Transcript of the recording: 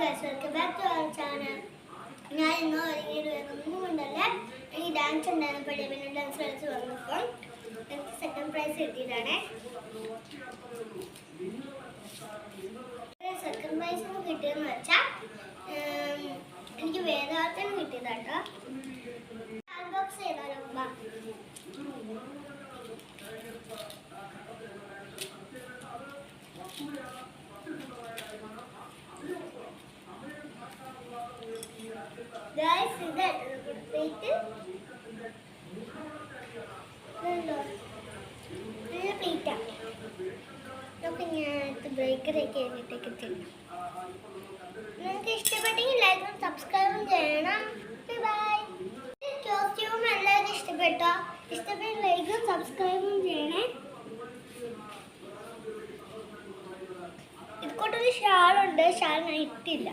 Guys welcome back to our channel ഞാൻ ഇന്ന് ഒരുങ്ങിയത് ഒന്നും കൊണ്ടല്ല. എനിക്ക് ഡാൻസ് ഉണ്ടായിരുന്നു പഴയ പിന്നെ ഡാൻസ് കളിച്ച് വന്നപ്പോൾ എനിക്ക് സെക്കൻഡ് പ്രൈസ് കിട്ടിയതാണ്. സെക്കൻഡ് പ്രൈസ് കിട്ടിയെന്ന് വെച്ചാൽ എനിക്ക് വേദാർത്ഥം കിട്ടിയതാട്ടോ. ബോക്സ് ചെയ്താലോ ബാ. Guys, ഇത് ഇതുണ്ടോ? നല്ല പ്ലേറ്റാ ഇതൊക്കെ ഞാൻ ബ്രേക്കറൊക്കെ ആയിട്ടൊക്കെ തിന്നാം നിങ്ങൾക്ക് ഇഷ്ടപ്പെട്ടെങ്കിൽ ലൈക്കും സബ്സ്ക്രൈബും ചെയ്യണം. ബൈ കോസ്റ്റ്യൂം എല്ലാവർക്കും ഇഷ്ടപ്പെട്ടോ? ഇഷ്ടപ്പെട്ട ലൈക്കും സബ്സ്ക്രൈബും ചെയ്യണേ. ഇതുകൊണ്ടൊരു ഷാളുണ്ട് ഷാൾ ഞാൻ ഇട്ടില്ല.